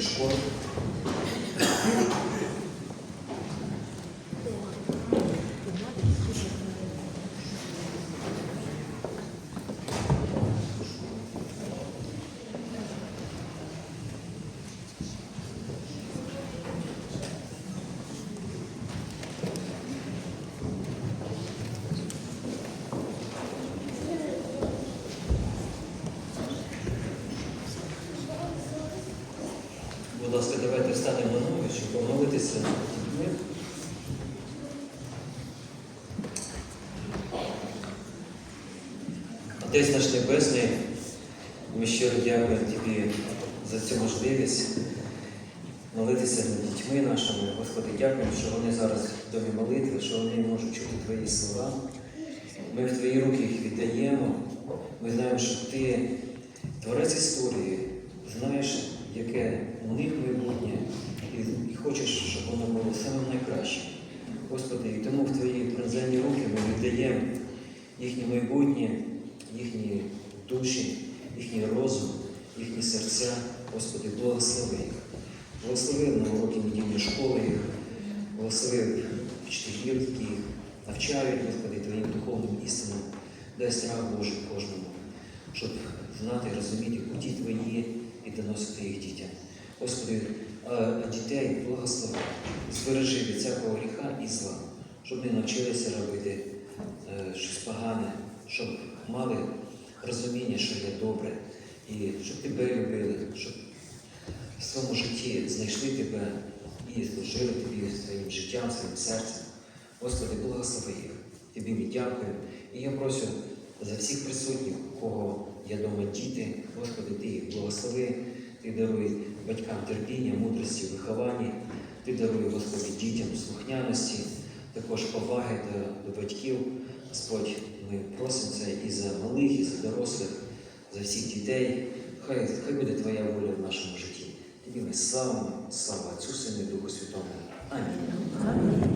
школи. Будь ласка, давайте встанемо на ноги, щоб помолитися над дітьми. Отець наш Небесний, ми щиро дякуємо Тобі за цю можливість молитися над дітьми нашими. Господи, дякуємо, що вони зараз в домі молитви, що вони можуть чути Твої слова. Ми в Твої руки їх віддаємо. Ми знаємо, що Ти творець історії, знаєш, яке у них майбутнє, і, хочеш, щоб воно було самим найкращим. Господи, і тому в Твої пронзені руки ми віддаємо їхнє майбутнє, їхні душі, їхній розум, їхні серця. Господи, благослови їх. Благослови на уроки недільної школи їх, благослови вчителів, які їх навчають, Господи, Твоїм духовним істинам. Дай страх Божий кожному, щоб знати, розуміти путі Твої і доносити їх дітям. Господи, а дітей благослови, збережи від всякого гріха і зла, щоб не навчилися робити е, щось погане, щоб мали розуміння, що є добре, і щоб тебе любили, щоб в своєму житті знайшли тебе і служили тобі своїм життям, своїм серцем. Господи, благослови їх. Тобі ми дякую. І я прошу за всіх присутніх, у кого є вдома діти, Господи, Ти їх благослови, Ти даруй батькам терпіння, мудрості, виховання, Ти даруй, Господи, дітям слухняності, також поваги до, до батьків. Господь, ми просимо це і за малих, і за дорослих, за всіх дітей. Хай, хай буде Твоя воля в нашому житті. Тобі ми славимо, слава Отцю, Сину і Духу Святому. Амінь.